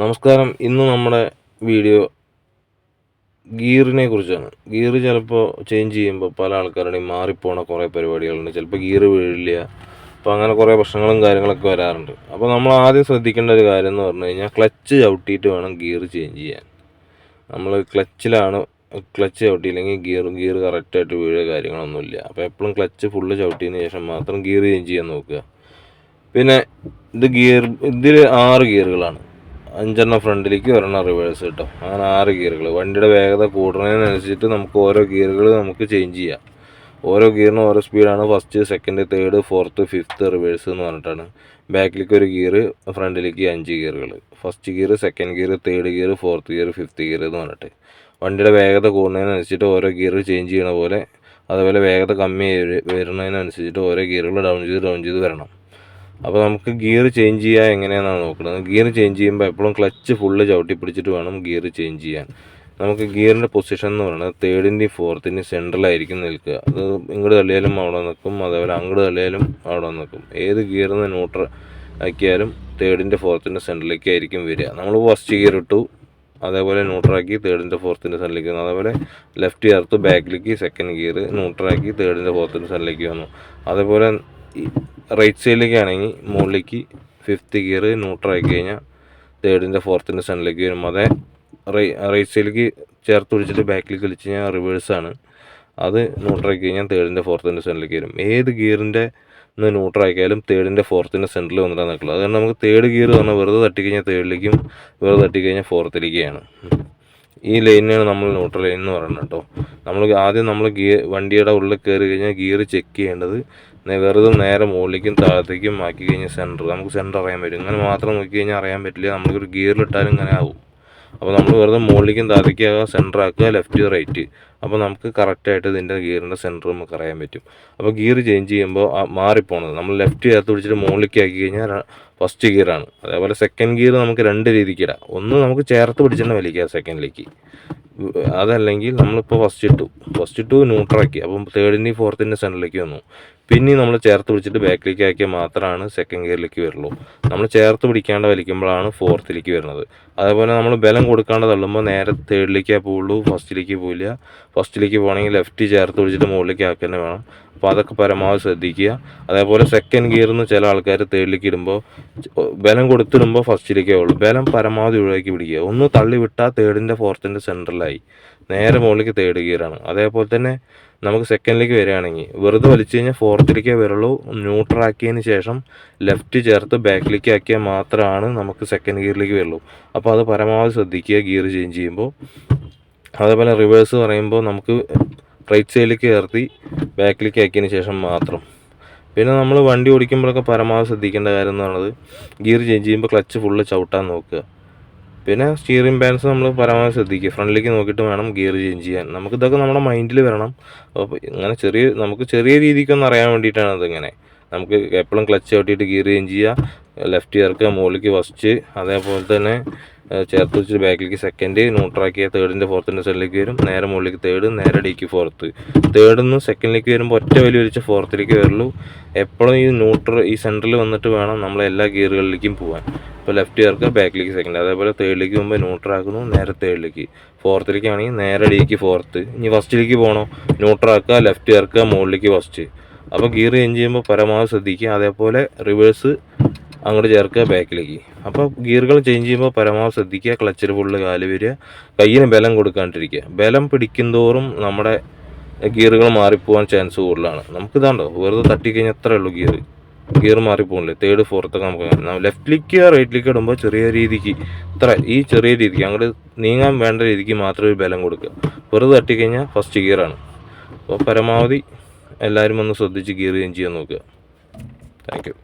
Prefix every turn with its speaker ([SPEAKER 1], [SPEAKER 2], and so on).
[SPEAKER 1] നമസ്കാരം. ഇന്ന് നമ്മുടെ വീഡിയോ ഗിയറിനെ കുറിച്ചാണ്. ഗിയർ ചിലപ്പോൾ ചേഞ്ച് ചെയ്യുമ്പോൾ പല ആൾക്കാരുടെയും മാറിപ്പോണ കുറേ പരിപാടികളുണ്ട്. ചിലപ്പോൾ ഗിയർ വീഴില്ല. അപ്പോൾ അങ്ങനെ കുറേ പ്രശ്നങ്ങളും കാര്യങ്ങളൊക്കെ വരാറുണ്ട്. അപ്പോൾ നമ്മൾ ആദ്യം ശ്രദ്ധിക്കേണ്ട ഒരു കാര്യം എന്ന് പറഞ്ഞു കഴിഞ്ഞാൽ ക്ലച്ച് ചവിട്ടിയിട്ട് വേണം ഗിയർ ചേഞ്ച് ചെയ്യാൻ. നമ്മൾ ക്ലച്ചിലാണ് ക്ലച്ച് ചവിട്ടിയില്ലെങ്കിൽ ഗിയർ ഗിയർ കറക്റ്റായിട്ട് വീഴുക കാര്യങ്ങളൊന്നുമില്ല. അപ്പോൾ എപ്പോഴും ക്ലച്ച് ഫുള്ള് ചവിട്ടിയതിന് ശേഷം മാത്രം ഗിയർ ചേഞ്ച് ചെയ്യാൻ നോക്കുക. പിന്നെ ഇത് ഗിയർ ഇതിൽ ആറ് ഗിയറുകളാണ് അഞ്ചെണ്ണം ഫ്രണ്ടിലേക്ക് ഒരെണ്ണം റിവേഴ്സ് കിട്ടും അങ്ങനെ ആറ് ഗിയറുകൾ വണ്ടിയുടെ വേഗത കൂടുന്നതിനനുസരിച്ചിട്ട് നമുക്ക് ഓരോ ഗിയറുകൾ നമുക്ക് ചേഞ്ച് ചെയ്യാം. ഓരോ ഗിയറിനും ഓരോ സ്പീഡാണ് first second third fourth fifth reverse എന്ന് പറഞ്ഞിട്ടാണ്. ബാക്കിലേക്ക് ഒരു ഗിയർ ഫ്രണ്ടിലേക്ക് അഞ്ച് ഗിയറുകൾ first gear second gear third gear fourth gear fifth gear എന്ന് പറഞ്ഞിട്ട്. വണ്ടിയുടെ വേഗത കൂടുന്നതിനനുസരിച്ചിട്ട് ഓരോ ഗിയർ ചേഞ്ച് ചെയ്യണ പോലെ അതുപോലെ വേഗത കമ്മി വരുന്നതിനനുസരിച്ചിട്ട് ഓരോ ഗിയറുകൾ ഡൗൺ ചെയ്ത് ഡൗൺ ചെയ്ത് വരണം. അപ്പോൾ നമുക്ക് ഗിയർ ചേഞ്ച് ചെയ്യാൻ എങ്ങനെയാണെന്നാണ് നോക്കുന്നത്. ഗിയർ ചേഞ്ച് ചെയ്യുമ്പോൾ എപ്പോഴും ക്ലച്ച് ഫുള്ള് ചവിട്ടി പിടിച്ചിട്ട് വേണം ഗിയർ ചേഞ്ച് ചെയ്യാൻ. നമുക്ക് ഗിയറിന്റെ പൊസിഷൻ എന്ന് പറയുന്നത് തേർഡിന്റെയും ഫോർത്തിന്റെയും സെൻട്രലായിരിക്കും നിൽക്കുക. അത് ഇങ്ങോട്ട് തള്ളിയാലും അവിടെ നിൽക്കും അതേപോലെ അങ്ങോട്ട് തള്ളിയാലും അവിടെ നിൽക്കും. ഏത് ഗിയറിൽ നിന്ന് ന്യൂട്രൽ ആക്കിയാലും തേർഡിന്റെ ഫോർത്തിന്റെ സെന്ററിലേക്ക് ആയിരിക്കും വരിക. നമ്മൾ ഫസ്റ്റ് ഗിയർ ഇട്ടു അതേപോലെ ന്യൂട്രാക്കി തേർഡിന്റെ ഫോർത്തിന്റെ സെന്റിലേക്ക് വന്നു. അതേപോലെ ലെഫ്റ്റ് ചേർത്ത് ബാക്കിലേക്ക് സെക്കൻഡ് ഗിയർ ന്യൂട്രാക്കി തേർഡിന്റെ ഫോർത്തിന്റെ സെന്റിലേക്ക് വന്നു. അതേപോലെ റൈറ്റ് സൈഡിലേക്ക് ആണെങ്കിൽ മുകളിലേക്ക് ഫിഫ്ത്ത് ഗിയർ ന്യൂട്രൽ ആയി കഴിഞ്ഞാൽ തേർഡിന്റെ ഫോർത്തിന്റെ സെന്റിലേക്ക് വരും അതേ റൈറ്റ് സൈഡിലേക്ക് ചേർത്ത് പിടിച്ചിട്ട് ബാക്കിലേക്ക് വിളിച്ച് കഴിഞ്ഞാൽ ആണ്. അത് ന്യൂട്രൽ ന്യൂട്രാക്കി കഴിഞ്ഞാൽ തേർഡിന്റെ ഫോർത്തിന്റെ സെന്റിലേക്ക് വരും. ഏത് ഗിയറിന്റെ ന്യൂട്രൽ ന്യൂട്രാക്കിയാലും തേർഡിന്റെ ഫോർത്തിന്റെ സെന്ററിൽ വന്നിട്ടാണ് നിൽക്കുന്നത് അതുകൊണ്ട് നമുക്ക് തേർഡ് ഗിയർ പറഞ്ഞാൽ വെറുതെ തട്ടിക്കഴിഞ്ഞാൽ തേർഡിലേക്കും വെറുതെ തട്ടിക്കഴിഞ്ഞാൽ ഫോർത്തിലേക്കാണ് ഈ ലൈനാണ് നമ്മൾ ന്യൂട്രൽ ലൈൻ എന്ന് പറയുന്നത് കേട്ടോ. നമ്മൾ ആദ്യം നമ്മൾ ഗിയർ വണ്ടിയുടെ ഉള്ളിൽ കയറി കഴിഞ്ഞാൽ ഗിയർ ചെക്ക് ചെയ്യേണ്ടത് വെറുതെ നേരെ മുകളിലേക്കും താഴത്തേക്കും ആക്കി കഴിഞ്ഞാൽ സെന്റർ നമുക്ക് സെന്റർ അറിയാൻ പറ്റും. ഇങ്ങനെ മാത്രം നോക്കി കഴിഞ്ഞാൽ അറിയാൻ പറ്റില്ല. നമ്മളൊരു ഗിയറിലിട്ടാലും ഇങ്ങനെ ആവും. അപ്പോൾ നമ്മൾ വെറുതെ മുകളിലേക്കും താഴത്തേക്കും ആക്കുക സെന്റർ ആക്കുക ലെഫ്റ്റ് റൈറ്റ് അപ്പോൾ നമുക്ക് കറക്റ്റായിട്ട് ഇതിന്റെ ഗിയറിന്റെ സെന്റർ നമുക്ക് അറിയാൻ പറ്റും. അപ്പോൾ ഗിയർ ചേഞ്ച് ചെയ്യുമ്പോൾ മാറിപ്പോണത്. നമ്മൾ ലെഫ്റ്റ് ചേർത്ത് പിടിച്ചിട്ട് മുകളിലേക്ക് ആക്കി കഴിഞ്ഞാൽ ഫസ്റ്റ് ഗിയറാണ് അതേപോലെ സെക്കൻഡ് ഗിയർ നമുക്ക് രണ്ട് രീതിക്ക് ഇടാം. ഒന്ന് നമുക്ക് ചേർത്ത് പിടിച്ചിട്ട് വലിക്കുക സെക്കൻഡിലേക്ക് അതല്ലെങ്കിൽ നമ്മളിപ്പോൾ ഫസ്റ്റ് ഇട്ടു. ഫസ്റ്റ് ഇട്ടു ന്യൂട്രാക്കി അപ്പം തേർഡിന്റെയും ഫോർത്തിന്റെ സെന്ററിലേക്ക് വന്നു. പിന്നെ നമ്മൾ ചേർത്ത് പിടിച്ചിട്ട് ബാക്കിലേക്ക് ആക്കിയാൽ മാത്രമാണ് സെക്കൻഡ് ഗിയറിലേക്ക് വരുള്ളൂ. നമ്മൾ ചേർത്ത് പിടിക്കാണ്ട് വലിക്കുമ്പോഴാണ് ഫോർത്തിലേക്ക് വരുന്നത്. അതേപോലെ നമ്മൾ ബലം കൊടുക്കാണ്ട് തള്ളുമ്പോൾ നേരെ തേർഡിലേക്കേ പോവുള്ളൂ ഫസ്റ്റിലേക്ക് പോവില്ല. ഫസ്റ്റിലേക്ക് പോകണമെങ്കിൽ ലെഫ്റ്റ് ചേർത്ത് പിടിച്ചിട്ട് മുകളിലേക്ക് ആക്കുക തന്നെ വേണം. അപ്പോൾ അതൊക്കെ പരമാവധി ശ്രദ്ധിക്കുക. അതേപോലെ സെക്കൻഡ് ഗിയറിൽ നിന്ന് ചില ആൾക്കാർ തേർഡിലേക്ക് ഇടുമ്പോൾ ബലം കൊടുത്തിടുമ്പോൾ ഫസ്റ്റിലേക്കേ ഉള്ളൂ. ബലം പരമാവധി ഒഴിവാക്കി പിടിക്കുക. ഒന്ന് തള്ളി വിട്ടാൽ തേർഡിന്റെ ഫോർത്തിന്റെ സെന്ററിലായി നേരെ മുകളിലേക്ക് തേർഡ് ഗിയറാണ് അതേപോലെ തന്നെ നമുക്ക് സെക്കൻഡിലേക്ക് വരികയാണെങ്കിൽ വെറുതെ വലിച്ചു കഴിഞ്ഞാൽ ഫോർത്തിലേക്കേ വരുള്ളൂ. ന്യൂട്രാക്കിയതിന് ശേഷം ലെഫ്റ്റ് ചേർത്ത് ബാക്കിലേക്ക് ആക്കിയാൽ മാത്രമാണ് നമുക്ക് സെക്കൻഡ് ഗിയറിലേക്ക് വരുള്ളൂ. അപ്പോൾ അത് പരമാവധി ശ്രദ്ധിക്കുക ഗിയർ ചേഞ്ച് ചെയ്യുമ്പോൾ. അതേപോലെ റിവേഴ്സ് പറയുമ്പോൾ നമുക്ക് റൈറ്റ് സൈഡിലേക്ക് ചേർത്തി ബാക്കിലേക്ക് ആക്കിയതിന് ശേഷം മാത്രം. പിന്നെ നമ്മൾ വണ്ടി ഓടിക്കുമ്പോഴൊക്കെ പരമാവധി ശ്രദ്ധിക്കേണ്ട കാര്യം എന്ന് പറയുന്നത് ഗിയർ ചേഞ്ച് ചെയ്യുമ്പോൾ ക്ലച്ച് ഫുള്ള് ചവിട്ടാൻ നോക്കുക. പിന്നെ സ്റ്റിയറിംഗ് ബാലൻസ് നമ്മൾ പരമാവധി ശ്രദ്ധിക്കുക. ഫ്രണ്ടിലേക്ക് നോക്കിയിട്ട് വേണം ഗിയർ ചേഞ്ച് ചെയ്യാൻ. നമുക്ക് ഇതൊക്കെ നമ്മുടെ മൈൻഡിൽ വരണം. അപ്പോൾ ഇങ്ങനെ ചെറിയ നമുക്ക് ചെറിയ രീതിക്കൊന്ന് അറിയാൻ വേണ്ടിയിട്ടാണ് അതിങ്ങനെ നമുക്ക് എപ്പോഴും ക്ലച്ച് ചവിട്ടിയിട്ട് ഗിയർ ചേഞ്ച് ചെയ്യുക. ലെഫ്റ്റ് ഇയർക്ക് മുകളിലേക്ക് ഫസ്റ്റ് അതേപോലെ തന്നെ ചേർത്ത് വെച്ചിട്ട് ബാക്കിലേക്ക് സെക്കൻഡ് ന്യൂട്രാക്കിയ തേർഡിന്റെ ഫോർത്തിന്റെ സൈഡിലേക്ക് വരും. നേരെ മുകളിലേക്ക് തേർഡ് നേരെ ഡിക്ക് ഫോർത്ത് തേർഡിൽ നിന്ന് സെക്കൻഡിലേക്ക് വരുമ്പോൾ ഒറ്റ വലി വലിച്ച് ഫോർത്തിലേക്ക് വരുള്ളൂ. എപ്പോഴും ഈ ന്യൂട്രൽ ഈ സെന്ററിൽ വന്നിട്ട് വേണം നമ്മൾ എല്ലാ ഗിയറുകളിലേക്കും പോകാൻ ഇപ്പോൾ ലെഫ്റ്റ് ചേർക്കുക ബാക്കിലേക്ക് സെക്കൻഡ് അതേപോലെ തേർഡിലേക്ക് പോകുമ്പോൾ ന്യൂട്രാക്കുന്നു നേരെ തേർഡിലേക്ക് ഫോർത്തിലേക്ക് ആണെങ്കിൽ നേരെ ഡിക്ക് ഫോർത്ത് ഇനി ഫസ്റ്റിലേക്ക് പോകണോ ന്യൂട്രാക്കുക ലെഫ്റ്റ് ചേർക്കുക മുകളിലേക്ക് ഫസ്റ്റ് അപ്പോൾ ഗിയർ ചേഞ്ച് ചെയ്യുമ്പോൾ പരമാവധി ശ്രദ്ധിക്കുക. അതേപോലെ റിവേഴ്സ് അങ്ങോട്ട് ചേർക്കുക ബാക്കിലേക്ക്. അപ്പോൾ ഗിയറുകൾ ചേഞ്ച് ചെയ്യുമ്പോൾ പരമാവധി ശ്രദ്ധിക്കുക ക്ലച്ചിൽ ഫുള്ള് കാൽ വരിക കയ്യിന് ബലം കൊടുക്കാണ്ടിരിക്കുക. ബലം പിടിക്കുന്തോറും നമ്മുടെ ഗിയറുകൾ മാറിപ്പോകാൻ ചാൻസ് കൂടുതലാണ്. നമുക്ക് നമുക്കിതാണ്ടോ വെറുതെ തട്ടിക്കഴിഞ്ഞാൽ അത്രേ ഉള്ളൂ ഗിയർ ഗിയർ മാറിപ്പോകണില്ലേ തേർഡ് ഫോർത്തൊക്കെ നമുക്ക് ലെഫ്റ്റിലേക്ക് റൈറ്റിലേക്ക് ഇടുമ്പോൾ ചെറിയ രീതിക്ക് ഇത്ര ഈ ചെറിയ രീതിക്ക് അങ്ങോട്ട് നീങ്ങാൻ വേണ്ട രീതിക്ക് മാത്രമേ ബലം കൊടുക്കുക. വെറുതെ തട്ടിക്കഴിഞ്ഞാൽ ഫസ്റ്റ് ഗിയറാണ്. അപ്പോൾ പരമാവധി എല്ലാവരും ഒന്ന് ശ്രദ്ധിച്ച് ഗിയർ ചേഞ്ച് ചെയ്യാൻ നോക്കുക. Thank you.